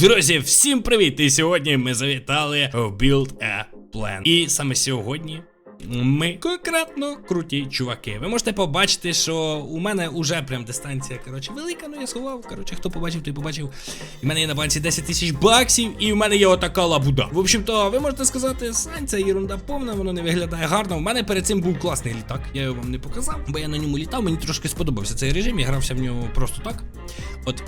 Друзі, всім привіт! І сьогодні ми завітали в Build a Plan. І саме сьогодні ми конкретно круті чуваки. Ви можете побачити, що у мене уже прям дистанція, коротше, велика, ну я сховав. Коротше, хто побачив, той побачив. В мене є на банці 10 тисяч баксів, і в мене є отака лабуда. В общем-то, ви можете сказати, Сань, ерунда повна, воно не виглядає гарно. У мене перед цим був класний літак. Я його вам не показав, бо я на ньому літав, мені трошки сподобався цей режим, я грався в нього просто так. От.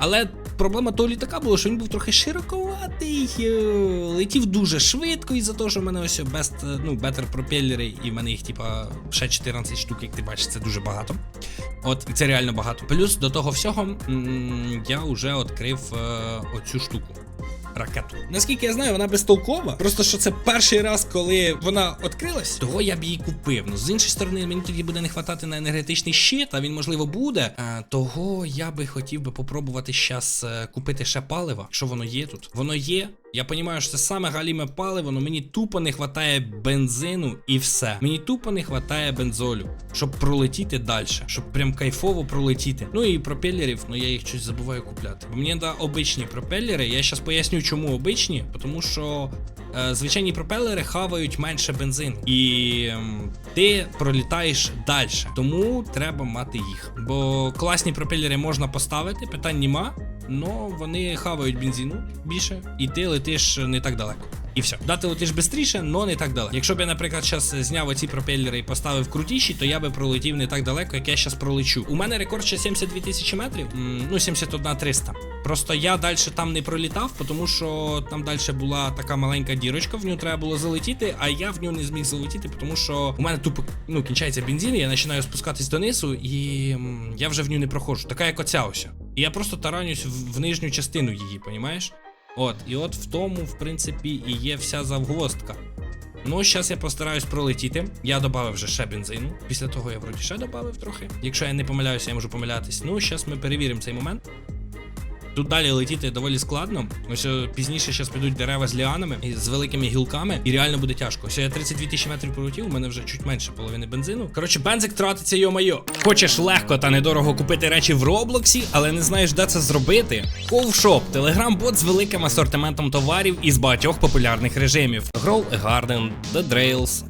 Але проблема того літака була, що він був трохи широковатий, е, летів дуже швидко, із-за того, що в мене ось е, ну, better пропеллери, і в мене їх, типа, ще 14 штук, як ти бачиш, це дуже багато. От, і це реально багато. Плюс до того всього я вже відкрив е, оцю штуку. Ракету. Наскільки я знаю, вона безтолкова. Просто що це перший раз, коли вона відкрилась, того я б її купив. Ну з іншої сторони, мені тоді буде не хватати на енергетичний щит, а він можливо буде. А, того я би хотів би попробувати щас е, купити ще паливо. Що воно є тут? Воно є. Я розумію, що це саме галіме паливо, але мені тупо не вистачає бензину і все. Мені тупо не вистачає бензолю, щоб пролетіти далі, щоб прям кайфово пролетіти. Ну і пропелерів, ну я їх щось забуваю купляти. Бо мені треба обичні пропелери. Я зараз поясню, чому обичні, тому що звичайні пропелери хавають менше бензин, і ем, ти пролітаєш далі. Тому треба мати їх. Бо класні пропелери можна поставити, питань нема. Но вони хавають бензину більше, і ти летиш не так далеко. І все. Да, ти летиш швидше, но не так далеко. Якщо б я, наприклад, зараз зняв оці пропелери і поставив крутіші, то я би пролетів не так далеко, як я зараз пролечу. У мене рекорд ще 72 тисячі метрів, ну 71 300. Просто я далі там не пролітав, тому що там далі була така маленька дірочка, в нього треба було залетіти, а я в нього не зміг залетіти, тому що у мене тупо ну, кінчається бензин, я починаю спускатись донизу, і я вже в нього не проходжу. Така як оця ось. І я просто таранюсь в, в нижню частину її, понімаєш? От, і от в тому, в принципі, і є вся завгвоздка. Ну, зараз я постараюсь пролетіти. Я додав вже ще бензину. Після того я вроді ще додав трохи. Якщо я не помиляюся, я можу помилятись. Ну, зараз ми перевіримо цей момент. Тут далі летіти доволі складно. Ось пізніше зараз підуть дерева з ліанами і з великими гілками, і реально буде тяжко. Ось я 32 тисячі метрів полетів, у мене вже чуть менше половини бензину. Коротше, бензик тратиться, йо-майо. Хочеш легко та недорого купити речі в Роблоксі, але не знаєш, де це зробити? Ковшоп телеграм-бот з великим асортиментом товарів із багатьох популярних режимів: Grow a Garden, The Drails,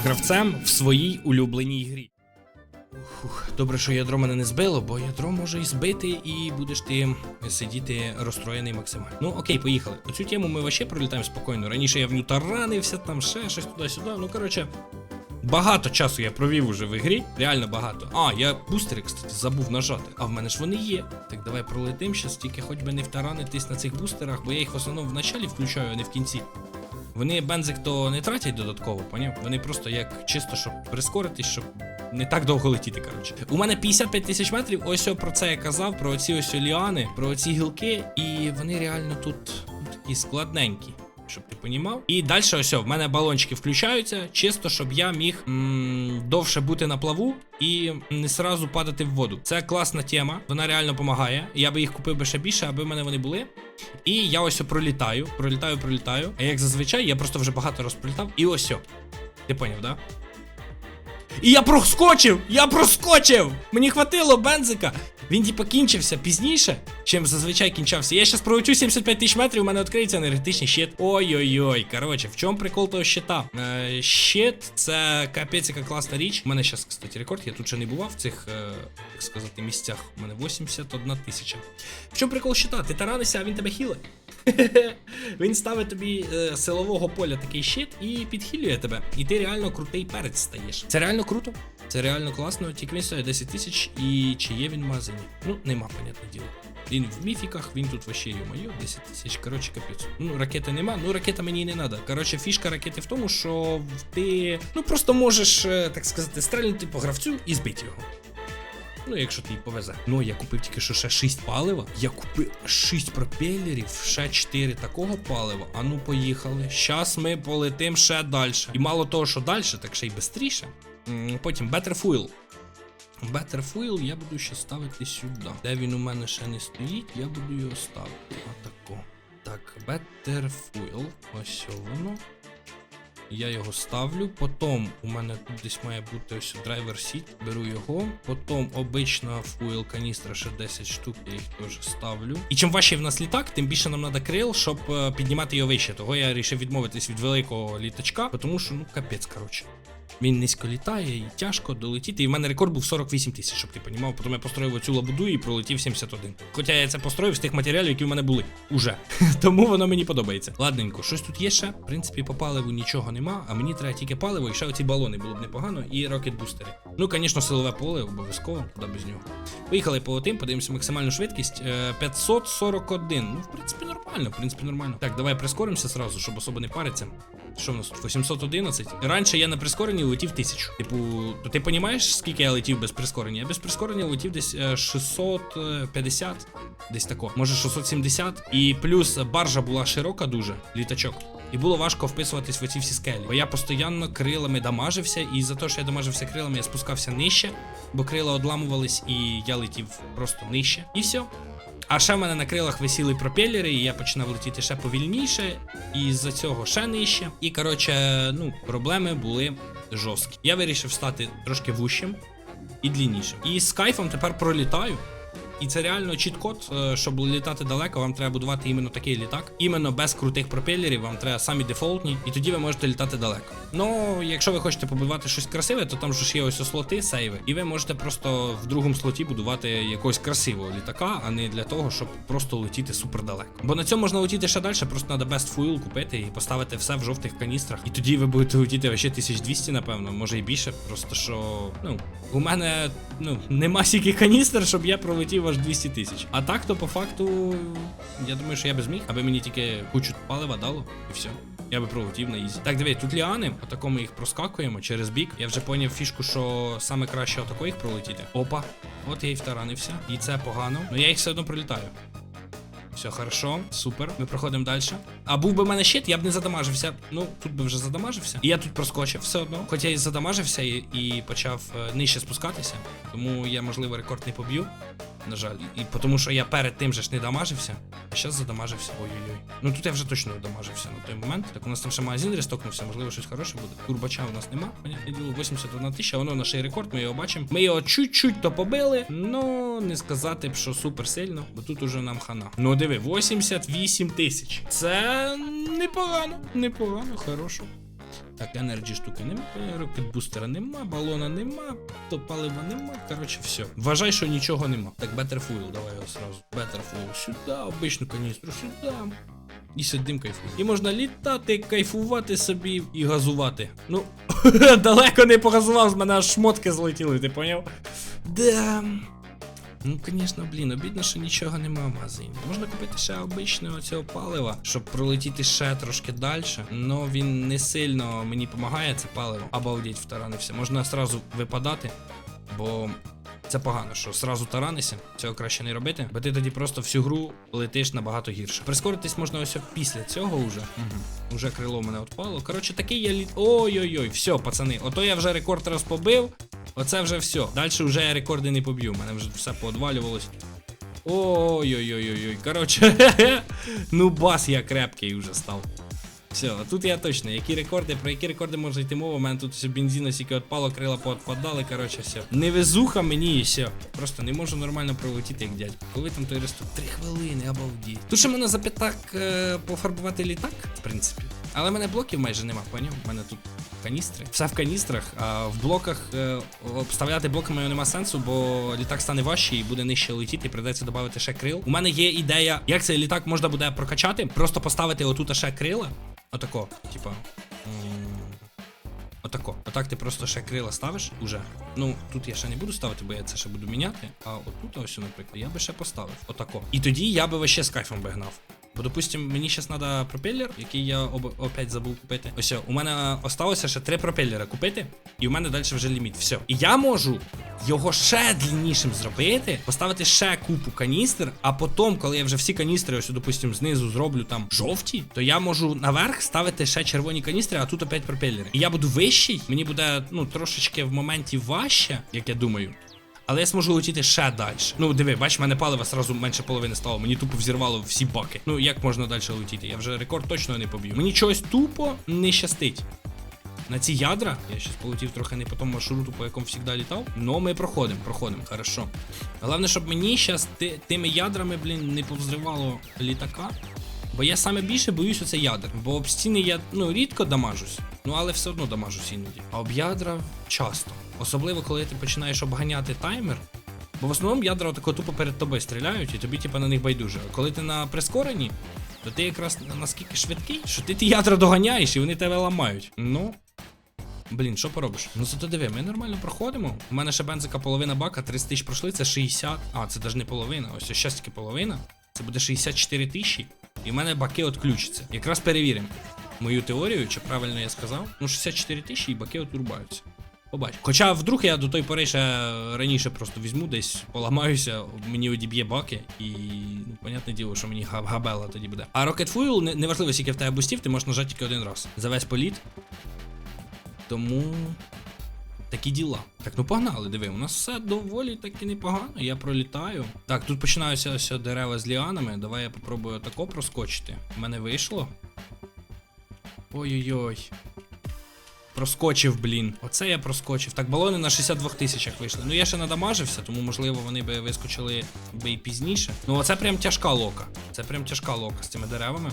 гравцем в своїй улюбленій грі. Фух, добре, що ядро мене не збило, бо ядро може і збити, і будеш ти сидіти розстроєний максимально. Ну окей, поїхали. Оцю тему ми вообще пролітаємо спокійно. Раніше я в ню таранився, там ще щось туди-сюди. Ну коротше, багато часу я провів уже в ігрі. Реально багато. А, я бустери, кстати, забув нажати. А в мене ж вони є. Так давай пролетим щас, тільки хоч би не втаранитись на цих бустерах, бо я їх в основному в началі включаю, а не в кінці. Вони бензик то не тратять додатково, поняв? Вони просто як чисто, щоб прискоритись, щоб не так довго летіти. Коротше, у мене 55 тисяч метрів. Ось про це я казав, про ці ось ліани, про ці гілки, і вони реально тут ну, такі складненькі. Щоб ти понімав. І далі ось в мене балончики включаються, чисто, щоб я міг м довше бути на плаву і не сразу падати в воду. Це класна тема, вона реально допомагає. Я би їх купив би ще більше, аби в мене вони були. І я ось пролітаю, пролітаю, пролітаю. А як зазвичай, я просто вже багато раз пролітав. І ось. Ти поняв, да? І я проскочив! Я проскочив! Мені хватило бензика. Він типа кінчився пізніше, чим зазвичай кінчався. Я зараз пролечу 75 тисяч метрів, у мене відкриється енергетичний щит. Ой-ой-ой. Коротше, в чому прикол того щита? Е, щит це капець, яка класна річ. У мене зараз, кстати, рекорд, я тут ще не бував в цих, е, як сказати, місцях. У мене 81 тисяча. В чому прикол щита? Ти таранишся, а він тебе хілить. Він ставить тобі е, силового поля такий щит і підхилює тебе. І ти реально крутий перець стаєш. Це реально круто. Це реально класно, тільки він стоїть 10 тисяч і чи є він в? Ну, нема, понятне діло. Він в міфіках, він тут вообще йо-моє, 10 тисяч. Коротше, капець. Ну, ракети нема, ну ракета мені не треба. Коротше, фішка ракети в тому, що ти ну просто можеш, е, так сказати, стрельнути по гравцю і збити його. Ну, якщо ти тобі повезе. Ну, я купив тільки що ще 6 палива. Я купив 6 пропелерів, ще 4 такого палива. А ну поїхали. Щас ми полетим ще далі. І мало того, що далі, так ще й швидше. Потім Better Fuel. Better Fuel я буду ще ставити сюди. Де він у мене ще не стоїть, я буду його ставити. Отако. Так, Better Fuel. Ось воно. Я його ставлю. Потім у мене тут десь має бути ось драйвер сіт. Беру його. Потім обична фуел каністра ще 10 штук, я їх теж ставлю. І чим важче в нас літак, тим більше нам треба крил, щоб е, піднімати його вище. Того я вирішив відмовитись від великого літачка, тому що ну капець, коротше. Він низько літає і тяжко долетіти. І в мене рекорд був 48 тисяч, щоб ти понімав. Потім я построїв оцю лабуду і пролетів 71. Хоча я це построїв з тих матеріалів, які в мене були. Уже. Тому воно мені подобається. Ладненько, щось тут є ще. В принципі, по паливу нічого нема, а мені треба тільки паливо і ще оці балони було б непогано, і рокет бустери. Ну, звісно, силове поле обов'язково, куди без нього. Поїхали по тим, подивимося максимальну швидкість. Е, 541. Ну, в принципі, нормально, в принципі, нормально. Так, давай прискоримося зразу, щоб особо не паритися. Що в нас тут? 811. Раніше я на прискоренні летів 1000. Типу, то ти розумієш, скільки я летів без прискорення? Я без прискорення летів десь е, 650, десь тако. Може 670. І плюс баржа була широка дуже, літачок. І було важко вписуватись в оці всі скелі. Бо я постійно крилами дамажився, і за те, що я дамажився крилами, я спускався нижче, бо крила одламувались, і я летів просто нижче. І все. А ще в мене на крилах висіли пропелери, і я починав летіти ще повільніше, і з-за цього ще нижче. І коротше, ну, проблеми були жорсткі. Я вирішив стати трошки вущим і дліннішим. І з кайфом тепер пролітаю. І це реально чіт-код, е, щоб літати далеко, вам треба будувати іменно такий літак. Іменно без крутих пропелерів, вам треба самі дефолтні, і тоді ви можете літати далеко. Ну, якщо ви хочете побудувати щось красиве, то там ж є ось слоти, сейви, і ви можете просто в другому слоті будувати якогось красивого літака, а не для того, щоб просто летіти супер далеко. Бо на цьому можна летіти ще далі, просто треба Best Fuel купити і поставити все в жовтих каністрах. І тоді ви будете летіти ще 1200, напевно, може і більше. Просто що, ну, у мене ну, нема стільки каністр, щоб я пролетів аж 200 тисяч. А так, то по факту, я думаю, що я би зміг, аби мені тільки кучу палива дало, і все. Я би пролетів на ізі. Так, диви, тут ліани, отако ми їх проскакуємо через бік. Я вже поняв фішку, що саме краще отако їх пролетіти. Опа, от я і втаранився. І це погано. Ну я їх все одно пролітаю. Все хорошо, супер. Ми проходимо далі. А був би в мене щит, я б не задамажився. Ну, тут би вже задамажився. І я тут проскочив все одно. Хоча я і задамажився і, і почав е, нижче спускатися. Тому я, можливо, рекорд не поб'ю. На жаль. І тому що я перед тим же ж не дамажився, а зараз задамажився. Ой-ой-ой. Ну тут я вже точно не дамажився на той момент. Так у нас там ще магазин рестокнувся, можливо, щось хороше буде. Турбача у нас нема. Понятне діло, 81 тисяча, воно наш рекорд, ми його бачимо. Ми його чуть-чуть то побили, ну не сказати б, що супер сильно, бо тут уже нам хана. Ну диви, 88 тисяч. Це непогано, непогано, хорошо. Так, енерджі штуки нема, рокет бустера нема, балона нема, то палива нема. Коротше, все. Вважай, що нічого нема. Так, Betterfuel, давай його сразу. Better сюди, обичну каністру сюди. І сидим кайфуємо. І можна літати, кайфувати собі і газувати. Ну, далеко не погазував, з мене аж шмотки злетіли, ти поняв? Да. Ну, звісно, блін, обідно, що нічого нема в магазині. Можна купити ще обичного цього палива, щоб пролетіти ще трошки далі. Но він не сильно мені допомагає, це паливо. Обалдеть, втаранився. Можна сразу випадати, бо. Це погано, що сразу таранися, цього краще не робити, бо ти тоді просто всю гру летиш набагато гірше. Прискоритись можна ось після цього вже. Угу. Уже крило мене отпало. Коротше, такий я літ. Ой-ой-ой, все, пацани. Ото я вже рекорд раз побив. Оце вже все. Далі вже я рекорди не поб'ю. Мене вже все поодвалювалось. Ой-ой-ой-ой-ой. Коротше, ну бас я крепкий вже став. Все, тут я точно, які рекорди, про які рекорди може йти мова, у мене тут все бензину стільки отпало, крила поотпадали, коротше, все. Невезуха мені і все. Просто не можу нормально пролетіти, як дядько. Коли там той ресту? Три хвилини, обалдіть. Тут ще мене за п'ятак е, пофарбувати літак, в принципі. Але в мене блоків майже нема, поняв? У мене тут каністри. Все в каністрах, а в блоках е, обставляти блоками нема сенсу, бо літак стане важче і буде нижче летіти, придеться додати ще крил. У мене є ідея, як цей літак можна буде прокачати, просто поставити отут ще крила. Отако, типа. Отако. Отак ти просто ще крила ставиш уже. Ну, тут я ще не буду ставити, бо я це ще буду міняти. А отут, ось, наприклад, я би ще поставив. Отако. І тоді я би ще з кайфом би гнав. Бо, допустим, мені зараз треба пропеллер, який я об, опять забув купити. Ось, у мене осталося ще три пропеллера купити, і у мене далі вже ліміт. Все. І я можу його ще длиннішим зробити, поставити ще купу каністр, а потім, коли я вже всі каністри, ось, допустим, знизу зроблю там жовті, то я можу наверх ставити ще червоні каністри, а тут опять пропеллери. І я буду вищий, мені буде ну трошечки в моменті важче, як я думаю. Але я зможу летіти ще далі. Ну, диви, бач, в мене палива сразу менше половини стало. Мені тупо взірвало всі баки. Ну як можна далі летіти? Я вже рекорд точно не поб'ю. Мені чогось тупо не щастить. На ці ядра, я щас полетів трохи не по тому маршруту, по якому завжди літав. Ну, ми проходимо, проходимо, хорошо. Головне, щоб мені зараз ти, тими ядрами, блін, не повзривало літака. Бо я саме більше боюсь оце ядер. Бо об стіни я ну рідко дамажусь, ну але все одно дамажусь іноді. А об ядра часто. Особливо, коли ти починаєш обганяти таймер. Бо в основному ядра отако тупо перед тобою стріляють, і тобі типа на них байдуже. А коли ти на прискоренні, то ти якраз наскільки швидкий, що ти ті ядра доганяєш і вони тебе ламають. Ну. Блін, що поробиш? Ну зато диви, ми нормально проходимо. У мене ще бензика половина бака, 30 тисяч пройшли, це 60. А, це навіть не половина. Ось ще тільки половина. Це буде 64 тисячі. І в мене баки відключаться. Якраз перевіримо мою теорію, чи правильно я сказав. Ну, 64 тисячі і баки отрубаються. Побач. Хоча вдруг я до той пори ще раніше просто візьму, десь поламаюся, мені одіб'є баки, і ну, понятне діло, що мені габела тоді буде. А Rocket Fuel, не- неважливо, скільки в тебе бустів, ти можеш нажати тільки один раз. За весь політ. Тому. Такі діла. Так, ну погнали, диви, у нас все доволі таки непогано, я пролітаю. Так, тут починаються ось дерева з ліанами. Давай я попробую тако проскочити. У мене вийшло. Ой-ой-ой. Проскочив, блін. Оце я проскочив. Так, балони на 62 тисячах вийшли. Ну я ще надамажився, тому можливо вони би вискочили би і пізніше. Ну оце прям тяжка лока. Це прям тяжка лока з цими деревами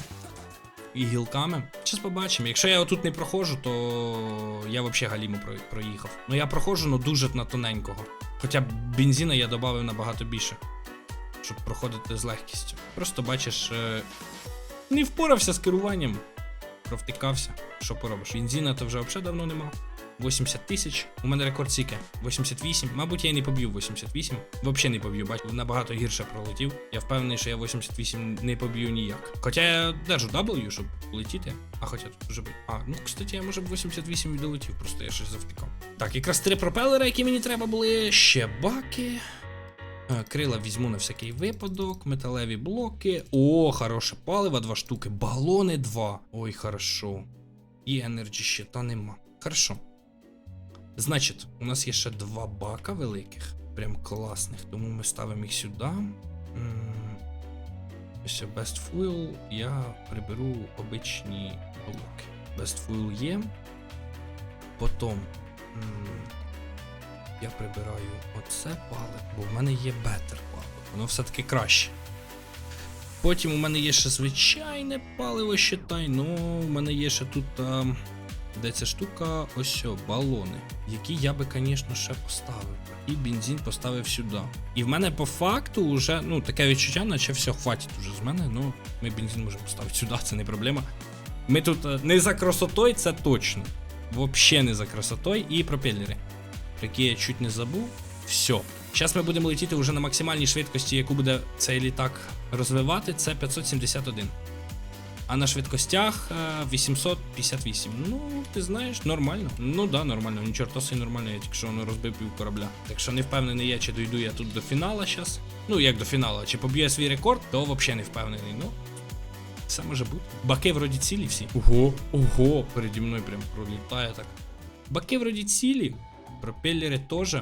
і гілками. Щас побачимо. Якщо я отут не проходжу, то я взагалі галіму проїхав. Ну я проходжу, ну дуже на тоненького. Хоча бензина я додав набагато більше, щоб проходити з легкістю. Просто бачиш, е, не впорався з керуванням, провтикався. Що поробиш? Бензина то вже взагалі давно нема. 80 тисяч. У мене рекорд сіки. 88. Мабуть, я і не поб'ю 88. Взагалі не поб'ю, бачу, набагато гірше пролетів. Я впевнений, що я 88 не поб'ю ніяк. Хоча я держу W, щоб летіти. А хоча тут вже би. А, ну кстати, я може б 88 і долетів, просто я щось завтикав. Так, якраз три пропелери, які мені треба були. Ще баки. Е, Крила візьму на всякий випадок, металеві блоки. О, хороше паливо, два штуки. Балони два. Ой, хорошо. І енерджі ще та нема. Хорошо. Значить, у нас є ще два бака великих, прям класних, тому ми ставимо їх сюди. Ось Best Fuel, я приберу обичні блоки. Best Fuel є. Потім я прибираю оце паливо, бо в мене є Better паливо. Воно все-таки краще. Потім у мене є ще звичайне паливо, считай. Ну, у мене є ще тут. А... Де ця штука? Ось о, балони, які я би, звісно, ще поставив. І бензин поставив сюди. І в мене по факту вже, ну, таке відчуття, наче все хватить уже з мене. Ну, ми бензин можемо поставити сюди, це не проблема. Ми тут е, не за красотою, це точно. Взагалі не за красотою. І пропелери. Які я чуть не забув. Все. Зараз ми будемо летіти вже на максимальній швидкості, яку буде цей літак розвивати. Це 571. А на швидкостях е, 858. Ну, ти знаєш, нормально. Ну да, нормально. Ні чорта собі нормально, я тільки що не розбив пів корабля. Так що не впевнений я, чи дойду я тут до фінала зараз. Ну, як до фіналу, чи поб'ю я свій рекорд, то взагалі не впевнений. Ну, все може бути. Баки вроді цілі всі. Ого, ого, переді мною прям пролітає так. Баки вроді цілі, пропеллери теж.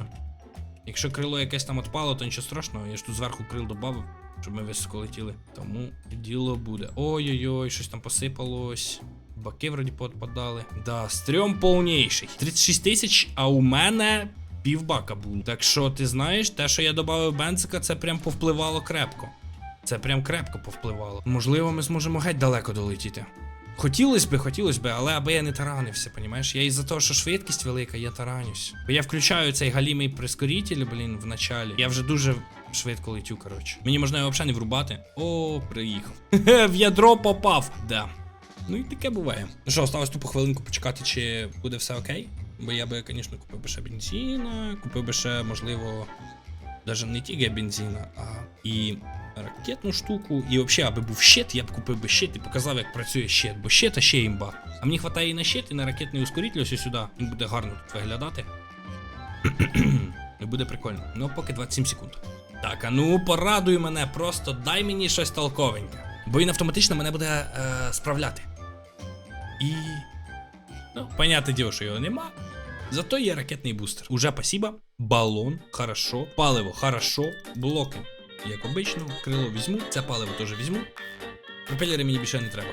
Якщо крило якесь там отпало, то нічого страшного, я ж тут зверху крил додав, щоб ми високо летіли. Тому діло буде. Ой-ой-ой, щось там посипалось. Баки вроді поотпадали. Да, стрьом повніший. 36 тисяч, а у мене півбака було. Так що, ти знаєш, те, що я додав бензика, це прям повпливало крепко. Це прям крепко повпливало. Можливо, ми зможемо геть далеко долетіти. Хотілося би, хотілося би, але аби я не таранився, понімаєш? Я із-за того, що швидкість велика, я таранюсь. Бо я включаю цей галімий прискоритель, блін, в началі. Я вже дуже швидко летю, коротше. Мені можна його взагалі не врубати. О, приїхав. в ядро попав. Да. Ну і таке буває. Ну що, осталось тупо хвилинку почекати, чи буде все окей. Бо я би, звісно, купив би ще бензина, купив би ще, можливо, навіть не тільки бензина, а і ракетну штуку. І взагалі, аби був щит, я б купив би щит і показав, як працює щит, бо щит, а ще імба. А мені хватає і на щит, і на ракетний ускоритель ось сюди. Він буде гарно тут виглядати. І буде прикольно. Ну, поки 27 секунд. Так, а ну порадуй мене, просто дай мені щось толковеньке. Бо він автоматично мене буде е, справляти. І. Ну, понятне діло, що його нема. Зато є ракетний бустер. Уже спасибо. Балон, хорошо. Паливо, хорошо. Блоки, як обично. Крило візьму. Це паливо теж візьму. Пропелери мені більше не треба.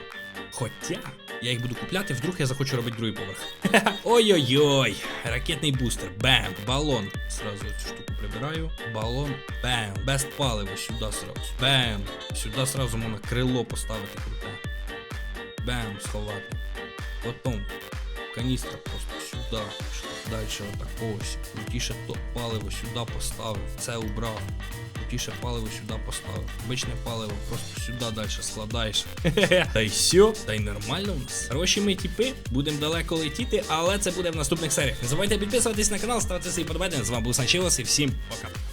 Хоча я їх буду купляти, вдруг я захочу робити другий поверх. Ой-ой-ой, ракетний бустер, бем, балон. Сразу цю штуку прибираю. Балон, бем, без палива сюди сразу. Бем. Сюди сразу можна крило поставити круте. Бем, сховати. Потім каністра просто сюди. Далі отак ось. Крутіше паливо сюди поставив. Це убрав. Крутіше паливо сюди поставив. Обичне паливо просто сюди далі складаєш. Та й все, та й нормально у нас. Хороші ми тіпи, будемо далеко летіти, але це буде в наступних серіях. Не забувайте підписуватись на канал, ставити свої подобання. З вами був Санчилос і всім пока.